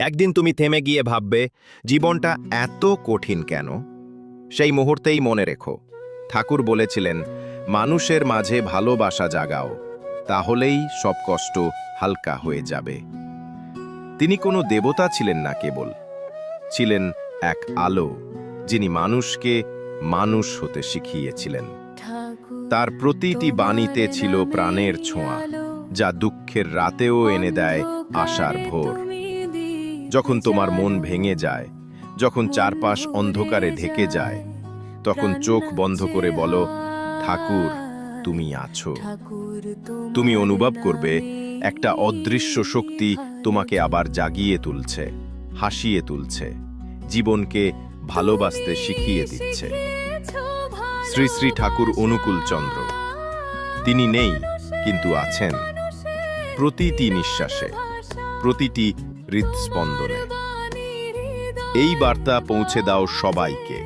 একদিন তুমি থেমে গিয়ে ভাববে, জীবনটা এত কঠিন কেন? সেই মুহূর্তেই মনে রেখো। ঠাকুর বলেছিলেন, মানুষের মাঝে ভালোবাসা জাগাও, তাহলেই সব কষ্ট হালকা হয়ে যাবে। তিনি কোনো দেবতা ছিলেন না কেবল, ছিলেন এক আলো, যিনি মানুষকে মানুষ হতে শিখিয়েছিলেন। তার প্রতিটি বাণীতে ছিল প্রাণের ছোঁয়া, যা দুঃখের রাতেও এনে দেয় আশার ভোর। যখন তোমার মন ভেঙে যায়, যখন চারপাশ অন্ধকারে ঢেকে যায়, তখন চোখ বন্ধ করে বলো, ঠাকুর, তুমি আছো। তুমি অনুভব করবে, একটা অদৃশ্য শক্তি তোমাকে আবার জাগিয়ে তুলছে, হাসিয়ে তুলছে, জীবনকে ভালোবাসতে শিখিয়ে দিচ্ছে। শ্রী শ্রী ঠাকুর অনুকূল চন্দ্র। তিনি নেই, কিন্তু আছেন। প্রতিটি নিঃশ্বাসে, প্রতিটি হৃদস্পন্দনে। এই বার্তা পৌঁছে দাও সবাইকে।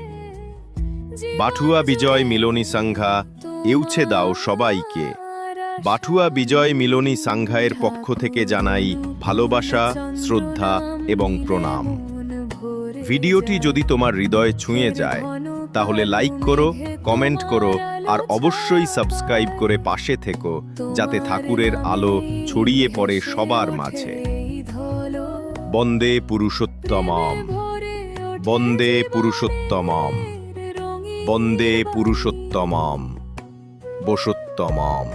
বাঠুয়া বিজয় মিলনী সাংঘা, এউছে দাও সবাইকে। বাঠুয়া বিজয় মিলনী সংঘায়ের পক্ষ থেকে জানাই ভালোবাসা, শ্রদ্ধা এবং প্রণাম। ভিডিওটি যদি তোমার হৃদয় ছুঁয়ে যায়, তাহলে লাইক করো, কমেন্ট করো, আর অবশ্যই সাবস্ক্রাইব করে পাশে থেকো, যাতে ঠাকুরের আলো ছড়িয়ে পড়ে সবার মাঝে। বন্দে পুরুষোত্তমম। বন্দে পুরুষোত্তমম। বন্দে পুরুষোত্তমম। বসোত্তমম।